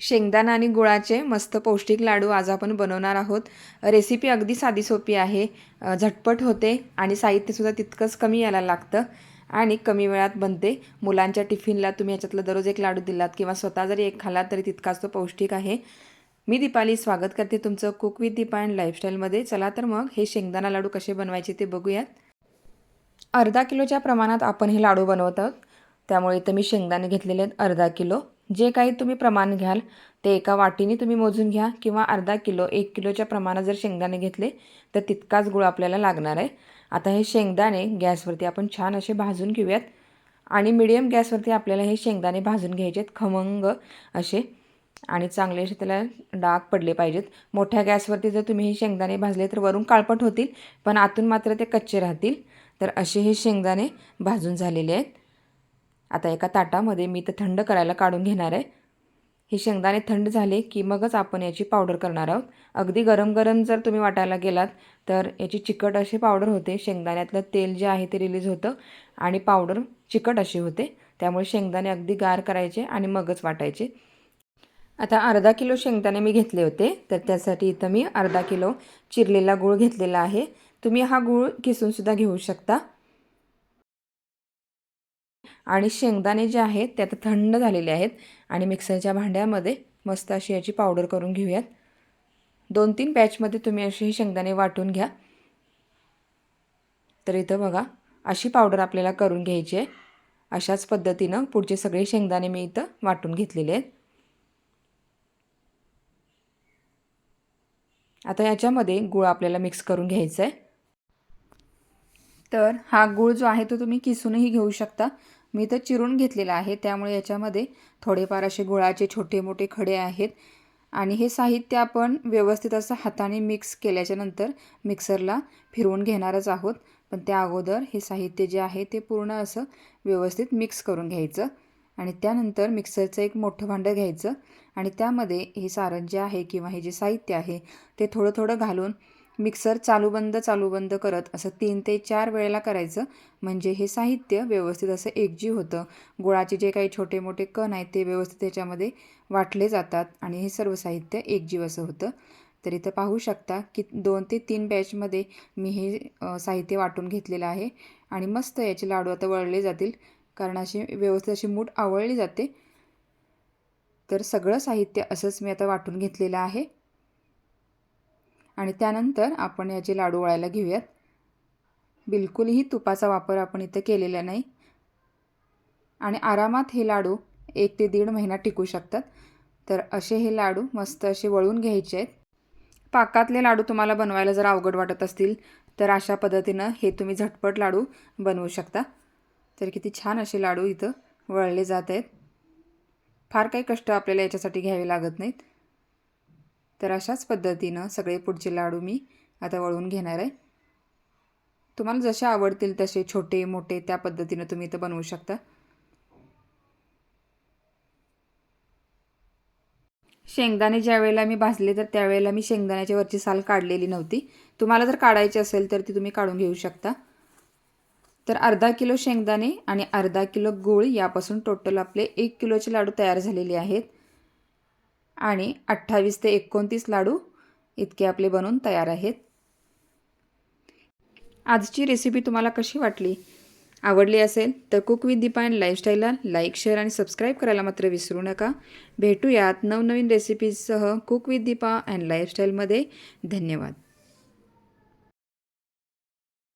शेंगदाणा आणि गुळाचे मस्त पौष्टिक लाडू आज आपण बनवणार आहोत. रेसिपी अगदी साधी सोपी आहे. झटपट होते आणि साहित्यसुद्धा तितकंच कमी यायला लागतं आणि कमी वेळात बनते. मुलांच्या टिफिनला तुम्ही याच्यातलं दररोज एक लाडू दिलात किंवा स्वतः जरी एक खालात तरी तितकाच तो पौष्टिक आहे. मी दीपाली स्वागत करते तुमचं कुक विथ दीपा अँड लाईफस्टाईलमध्ये चला तर मग हे शेंगदाणा लाडू कसे बनवायचे ते बघूयात. अर्धा किलोच्या प्रमाणात आपण हे लाडू बनवत आहोत. त्यामुळे इथं मी शेंगदाणे घेतलेले आहेत अर्धा किलो. जे काही तुम्ही प्रमाण घ्याल ते एका वाटीने तुम्ही मोजून घ्या किंवा अर्धा किलो एक किलोच्या प्रमाणात जर शेंगदाणे घेतले तर तितकाच गुळ आपल्याला लागणार आहे. आता हे शेंगदाणे गॅसवरती आपण छान असे भाजून घेऊयात. आणि मिडियम गॅसवरती आपल्याला हे शेंगदाणे भाजून घ्यायचे आहेत खमंग असे. आणि चांगले असे त्याला डाग पडले पाहिजेत. मोठ्या गॅसवरती जर तुम्ही हे शेंगदाणे भाजले तर वरून काळपट होतील पण आतून मात्र ते कच्चे राहतील. तर असे हे शेंगदाणे भाजून झालेले आहेत. आता एका ताटामध्ये मी तर थंड करायला काढून घेणार आहे. हे शेंगदाणे थंड झाले की मगच आपण याची पावडर करणार आहोत. अगदी गरम गरम जर तुम्ही वाटायला गेलात तर याची चिकट अशी पावडर होते. शेंगदाण्यातलं तेल जे आहे ते रिलीज होतं आणि पावडर चिकट अशी होते. त्यामुळे शेंगदाणे अगदी गार करायचे आणि मगच वाटायचे. आता अर्धा किलो शेंगदाणे मी घेतले होते. तर त्यासाठी इथं मी अर्धा किलो चिरलेला गूळ घेतलेला आहे. तुम्ही हा गूळ किसूनसुद्धा घेऊ शकता. आणि शेंगदाणे जे आहेत ते आता थंड झालेले आहेत. आणि मिक्सरच्या भांड्यामध्ये मस्त अशी याची पावडर करून घेऊयात. दोन तीन बॅचमध्ये तुम्ही असे हे शेंगदाणे वाटून घ्या. तर इथं बघा अशी पावडर आपल्याला करून घ्यायची आहे. अशाच पद्धतीनं पुढचे सगळे शेंगदाणे मी इथं वाटून घेतलेले आहेत. आता याच्यामध्ये गुळ आपल्याला मिक्स करून घ्यायचा आहे. तर हा गूळ जो आहे तो तुम्ही किसूनही घेऊ शकता. मी तर चिरून घेतलेला आहे. त्यामुळे याच्यामध्ये थोडेफार असे गुळाचे छोटे मोठे खडे आहेत. आणि हे साहित्य आपण व्यवस्थित असं हाताने मिक्स केल्याच्यानंतर मिक्सरला फिरवून घेणारच आहोत. पण त्या अगोदर हे साहित्य जे आहे ते पूर्ण असं व्यवस्थित मिक्स करून घ्यायचं. आणि त्यानंतर मिक्सरचं एक मोठं भांडं घ्यायचं. आणि त्यामध्ये हे सारण जे आहे किंवा हे जे साहित्य आहे ते थोडं थोडं घालून मिक्सर चालू बंद चालू बंद करत असं तीन ते चार वेळेला करायचं. म्हणजे हे साहित्य व्यवस्थित असं एकजीव होतं. गुळाचे जे काही छोटे मोठे कण आहेत ते व्यवस्थित त्याच्यामध्ये वाटले जातात आणि हे सर्व साहित्य एकजीव असं होतं. तर इथं पाहू शकता की दोन ते तीन बॅचमध्ये मी हे साहित्य वाटून घेतलेलं आहे आणि मस्त याचे लाडू आता वळले जातील. कारण अशी व्यवस्थित अशी मूठ आवळली जाते. तर सगळं साहित्य असंच मी आता वाटून घेतलेलं आहे. आणि त्यानंतर आपण याचे लाडू वळायला घेऊयात. बिलकुलही तुपाचा वापर आपण इथं केलेला नाही. आणि आरामात हे लाडू एक ते दीड महिना टिकू शकतात. तर असे हे लाडू मस्त असे वळून घ्यायचे आहेत. पाकातले लाडू तुम्हाला बनवायला जर अवघड वाटत असतील तर अशा पद्धतीनं हे तुम्ही झटपट लाडू बनवू शकता. तर किती छान असे लाडू इथं वळले जात आहेत. फार काही कष्ट आपल्याला याच्यासाठी घ्यावे लागत नाहीत. तर अशाच पद्धतीनं सगळे पुढचे लाडू मी आता वळून घेणार आहे. तुम्हाला जसे आवडतील तसे छोटे मोठे त्या पद्धतीनं तुम्ही इथं बनवू शकता. शेंगदाणे ज्या वेळेला मी भाजले तर त्यावेळेला मी शेंगदाण्याच्या वरची साल काढलेली नव्हती. तुम्हाला जर काढायची असेल तर ती तुम्ही काढून घेऊ शकता. तर अर्धा किलो शेंगदाणे आणि अर्धा किलो गूळ यापासून टोटल आपले एक किलोचे लाडू तयार झालेले आहेत. आणि अठ्ठावीस ते एकोणतीस लाडू इतके आपले बनवून तयार आहेत. आजची रेसिपी तुम्हाला कशी वाटली? आवडली असेल तर कुक विथ दीपा अँड लाईफस्टाईलला लाईक शेअर आणि सबस्क्राईब करायला मात्र विसरू नका. भेटूयात नवनवीन रेसिपीजसह कुक विथ दीपा अँड लाईफस्टाईलमध्ये धन्यवाद.